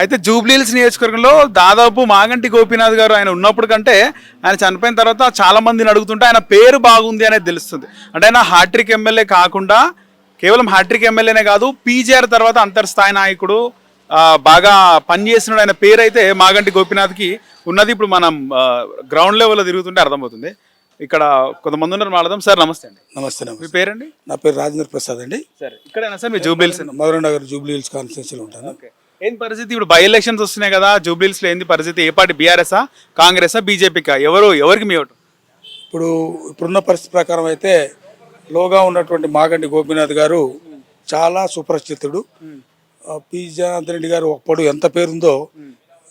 అయితే జూబ్లీహిల్స్ నియోజకవర్గంలో దాదాపు మాగంటి గోపీనాథ్ గారు ఆయన ఉన్నప్పుడు కంటే ఆయన చనిపోయిన తర్వాత చాలా మందిని అడుగుతుంటే ఆయన పేరు బాగుంది అనేది తెలుస్తుంది. అంటే ఆయన హాట్రిక్ ఎమ్మెల్యే కాకుండా కేవలం హ్యాట్రిక్ ఎమ్మెల్యేనే కాదు పీజీఆర్ తర్వాత అంతర్స్థాయి నాయకుడు బాగా పనిచేసిన ఆయన పేరు అయితే మాగంటి గోపీనాథ్కి ఉన్నది ఇప్పుడు మనం గ్రౌండ్ లెవెల్లో తిరుగుతుంటే అర్థమవుతుంది. ఇక్కడ కొంతమంది ఉన్నారు మాట్లాడదాం సార్ నమస్తే అండి. నమస్తే మీ పేరండి? నా పేరు రాజేంద్ర ప్రసాద్ అండి. సరే ఇక్కడైనా సార్ మీ జూబ్లీహిల్స్? మధుర నగర్ జూబ్లీ హిల్స్ కాన్స్టిట్యూన్సీలో ఉంటాను. ఏంది ఏం పరిస్థితి? ఇప్పుడు బై ఎలక్షన్స్ వస్తున్నాయి కదా జూబ్లీహిల్స్లో ఏంది పరిస్థితి? ఏ పార్టీ? బీఆర్ఎస్ఆ కాంగ్రెసా బీజేపీకా? ఎవరు ఎవరికి మీ ఓటు? ఇప్పుడు ఇప్పుడున్న పరిస్థితి ప్రకారం అయితే లోగా ఉన్నటువంటి మాగండి గోపీనాథ్ గారు చాలా సుప్రసిద్ధుడు ఆ, పి. జనార్దన్ రెడ్డి గారు ఒకప్పుడు ఎంత పేరుందో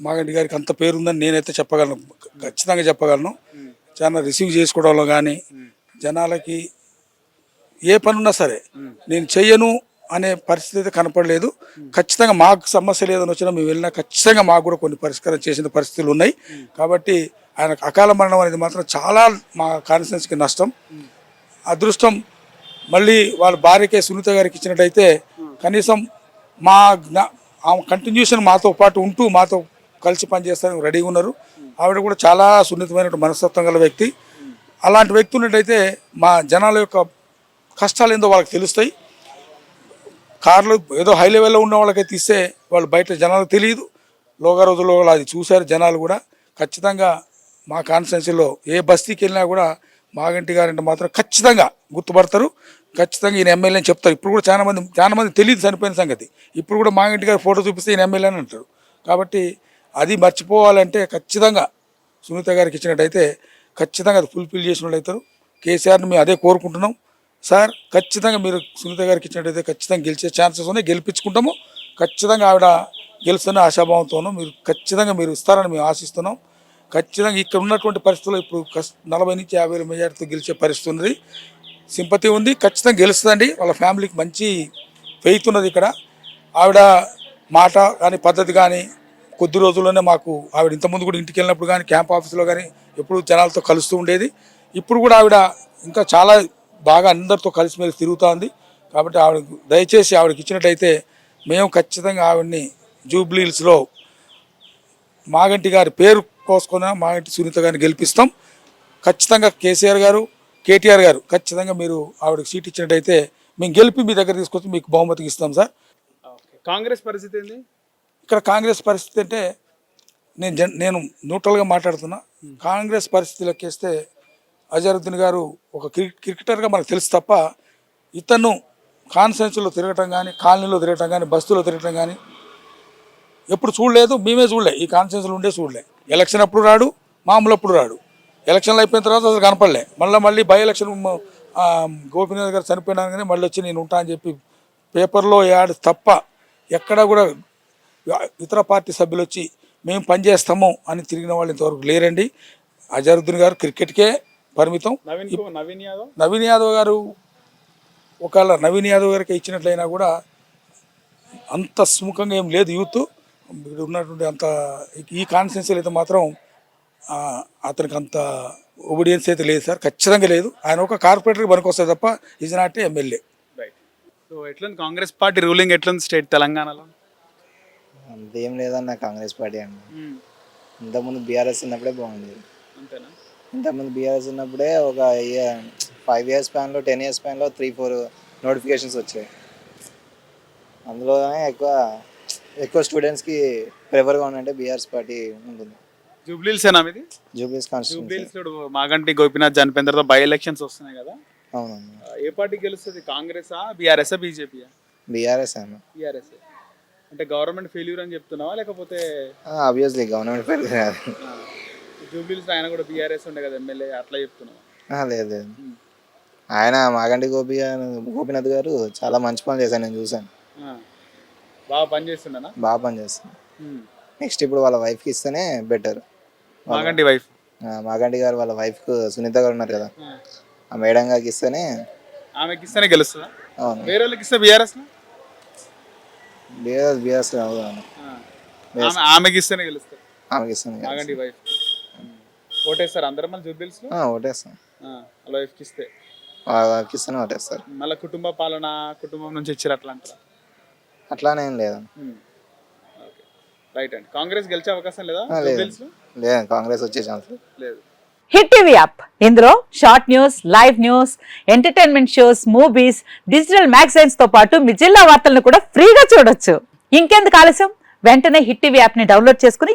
మాగంటి గారికి అంత పేరుందని నేనైతే చెప్పగలను. ఖచ్చితంగా చెప్పగలను. చాలా రిసీవ్ చేసుకోవడంలో కానీ జనాలకి ఏ పనున్నా సరే నేను చెయ్యను అనే పరిస్థితి అయితే కనపడలేదు. ఖచ్చితంగా మాకు సమస్య లేదని వచ్చినా మేము వెళ్ళినా ఖచ్చితంగా మాకు కూడా కొన్ని పరిష్కారం చేసిన పరిస్థితులు ఉన్నాయి. కాబట్టి ఆయన అకాల మరణం అనేది మాత్రం చాలా మా కాన్స్టిట్యున్సీకి నష్టం. అదృష్టం మళ్ళీ వాళ్ళ భార్యకే సునీత గారికి ఇచ్చినట్టయితే కనీసం మా జ్ఞా ఆమె కంటిన్యూషన్ మాతో పాటు ఉంటూ మాతో కలిసి పనిచేస్తానికి రెడీగా ఉన్నారు. ఆవిడ కూడా చాలా సున్నితమైన మనస్తత్వం గల వ్యక్తి. అలాంటి వ్యక్తి ఉన్నట్టయితే మా జనాల యొక్క కష్టాలు ఏందో వాళ్ళకి తెలుస్తాయి. కార్లు ఏదో హై లెవెల్లో ఉన్న వాళ్ళకైతే ఇస్తే వాళ్ళు బయట జనాలకు తెలియదు. లోగా రోజుల్లో అది చూశారు జనాలు కూడా. ఖచ్చితంగా మా కాన్స్టెన్సీలో ఏ బస్తీకి వెళ్ళినా కూడా మాగంటి గారంటే మాత్రం ఖచ్చితంగా గుర్తుపడతారు. ఖచ్చితంగా ఈయన ఎమ్మెల్యే అని చెప్తారు. ఇప్పుడు కూడా చాలా మంది చాలా మంది తెలియదు చనిపోయిన సంగతి. ఇప్పుడు కూడా మాగంటి గారి ఫోటో చూపిస్తే ఈయన ఎమ్మెల్యే అని అంటారు. కాబట్టి అది మర్చిపోవాలంటే ఖచ్చితంగా సునీత గారికి ఇచ్చినట్టయితే ఖచ్చితంగా అది ఫుల్ఫిల్ చేసిన వాళ్ళు అవుతారు కేసీఆర్ని మేము అదే కోరుకుంటున్నాం. సార్ ఖచ్చితంగా మీరు సునీత గారికి ఇచ్చినట్టయితే ఖచ్చితంగా గెలిచే ఛాన్సెస్ ఉన్నాయి. గెలిపించుకుంటాము. ఖచ్చితంగా ఆవిడ గెలుస్తున్న ఆశాభావంతోనూ మీరు ఖచ్చితంగా మీరు ఇస్తారని మేము ఆశిస్తున్నాం. ఖచ్చితంగా ఇక్కడ ఉన్నటువంటి పరిస్థితుల్లో ఇప్పుడు నలభై నుంచి యాభై వేల మెజార్టీతో గెలిచే పరిస్థితి ఉన్నది. సింపతి ఉంది ఖచ్చితంగా గెలుస్తుందండి. వాళ్ళ ఫ్యామిలీకి మంచి ఫెయిత్ ఉన్నది ఇక్కడ. ఆవిడ మాట కానీ పద్ధతి కానీ కొద్ది రోజుల్లోనే మాకు ఆవిడ ఇంతకుముందు కూడా ఇంటికి వెళ్ళినప్పుడు కానీ క్యాంప్ ఆఫీస్లో కానీ ఎప్పుడు జనాలతో కలుస్తూ ఉండేది. ఇప్పుడు కూడా ఆవిడ ఇంకా చాలా బాగా అందరితో కలిసిమెలిసి తిరుగుతూ ఉంది కాబట్టి ఆవిడ దయచేసి ఆవిడకి ఇచ్చినట్టయితే మేము ఖచ్చితంగా ఆవిడని జూబ్లీహిల్స్లో మాగంటి గారి పేరు కోసుకొని మాగంటి సునీత గారిని గెలిపిస్తాం. ఖచ్చితంగా కేసీఆర్ గారు కేటీఆర్ గారు ఖచ్చితంగా మీరు ఆవిడకి సీట్ ఇచ్చినట్టయితే మేము గెలిపి మీ దగ్గర తీసుకొచ్చి మీకు బహుమతికి ఇస్తాం సార్. కాంగ్రెస్ పరిస్థితి ఏంది? ఇక్కడ కాంగ్రెస్ పరిస్థితి అంటే నేను జన్ నేను న్యూట్రల్గా మాట్లాడుతున్నా. కాంగ్రెస్ పరిస్థితి లెక్కేస్తే అజరుద్దీన్ గారు ఒక క్రికెట్ క్రికెటర్గా మనకు తెలుసు తప్ప ఇతను కాన్ఫరెన్స్లో తిరగటం కానీ కాలనీలో తిరగటం కానీ బస్సులో తిరగటం కానీ ఎప్పుడు చూడలేదు. మేమే చూడలే. ఈ కాన్ఫరెన్స్లో ఉండే చూడలే. ఎలక్షన్ అప్పుడు రాడు మామూలు అప్పుడు రాడు. ఎలక్షన్లు అయిపోయిన తర్వాత అసలు కనపడలే. మళ్ళీ మళ్ళీ బై ఎలక్షన్ గోపీనాథ్ గారు చనిపోయినా కానీ మళ్ళీ వచ్చి నేను ఉంటా అని చెప్పి పేపర్లో యాడ్ తప్ప ఎక్కడా కూడా ఇతర పార్టీ సభ్యులు వచ్చి మేము పనిచేస్తాము అని తిరిగిన వాళ్ళు ఇంతవరకు లేరండి. అజరుద్దీన్ గారు క్రికెట్కే పరిమితం. నవీన్ యాదవ్? నవీన్ యాదవ్ గారు ఒకవేళ నవీన్ యాదవ్ గారికి ఇచ్చినట్లయినా కూడా అంత సుముఖంగా ఏం లేదు యూత్. ఇక్కడ ఉన్నటువంటి అంత ఈ కాన్స్టిట్యున్సీలో అయితే మాత్రం ఆ, అతనికి అంత ఒబీడియన్స్ అయితే లేదు సార్ ఖచ్చితంగా లేదు. ఆయన ఒక కార్పొరేటర్కి పనికొస్తాయి తప్ప is not MLA right so ఎట్లుంది కాంగ్రెస్ పార్టీ రూలింగ్ ఎట్లుంది స్టేట్ తెలంగాణలో? అంతేం లేదన్న కాంగ్రెస్ పార్టీ అండి. ఇంతకుముందు బీఆర్ఎస్ ఉన్నప్పుడే బాగుండేది. అంతేనా? ఇంతకుముందు బీఆర్ఎస్ ఉన్నప్పుడే ఒక ఫైవ్ ఇయర్స్ స్పాన్లో టెన్ ఇయర్స్ స్పాన్లో త్రీ ఫోర్ నోటిఫికేషన్స్ వచ్చాయి. అందులోనే ఎక్కువ ఎక్కువ స్టూడెంట్స్కి ప్రిఫర్గా ఉందంటే బీఆర్ఎస్ పార్టీ ఉంటుంది. జూబ్లీహిల్స్ ఏనా మీది? జూబ్లీస్లో మాగంటి గోపీనాథ్ తర్వాత బై ఎలక్షన్స్ వస్తున్నాయి కదా? అవునన్నా ఆ, ఏ పార్టీ గెలుస్తుంది? కాంగ్రెసా బీఆర్ఎస్ బీజేపీయా బీఆర్ఎస్ అన్న బీఆర్ఎస్ అంటే గవర్నమెంట్ ఫెయిల్యూర్ అని చెప్తున్నావా? లేకపోతే ఆబ్వియస్లీ గవర్నమెంట్ పేరు కాదు జూబ్లీహిల్స్ ఆయన కూడా బీఆర్ఎస్ ఉండే కదా ఎమ్మెల్యే అట్లా చెప్తున్నావా. ఆ, లేదు లేదు. ఆయన మాగంటి గోపి గారు- గోపీనాథ్ గారు చాలా మంచి పనులు చేశాను నేను చూశాను. బాగా పని చేస్తుండనా? బాగా పని చేస్తాను నెక్స్ట్ ఇప్పుడు వాళ్ళ వైఫ్కి ఇస్తేనే బెటర్ మాగంటి వైఫ్ మాగంటి గారు వాళ్ళ వైఫ్కు సునీత గారు ఉన్నారు కదా. ఆ. మేడం గారికి ఇస్తేనే ఆమెకి ఇస్తేనే గెలుస్తుందా? అవును. వేరే వాళ్ళకి ఇస్తే బీఆర్ఎస్ బీఆర్ఎస్ బీఆర్ఎస్ అవును ఆమె ఆమెకి ఇస్తేనే గెలుస్తారు ఆమెకి ఇస్తాను మాగంటి వైఫ్ ఓటేస్తారు. అందరం మళ్ళీ జూబ్లీహిల్స్లో ఓటేస్తాం. వైఫ్కి ఇస్తే ఇస్తేనే ఓటేస్తారు. మళ్ళీ కుటుంబ పాలన కుటుంబం నుంచి ఇచ్చారు అట్లా అంటారా? అట్లానే ఏం లేదు. ఓకే. రైట్ అండి. కాంగ్రెస్ గెలిచే అవకాశం లేదా? లేదు. కాంగ్రెస్ వచ్చే ఛాన్స్ లేదు. Hit TV app. ఇందులో short news live news entertainment shows movies digital మ్యాగజైన్స్తో పాటు మీ జిల్లా వార్తలను కూడా ఫ్రీగా చూడొచ్చు. ఇంకెందుకు ఆలస్యం? వెంటనే హిట్ టీవీ యాప్ని డౌన్లోడ్ చేసుకుని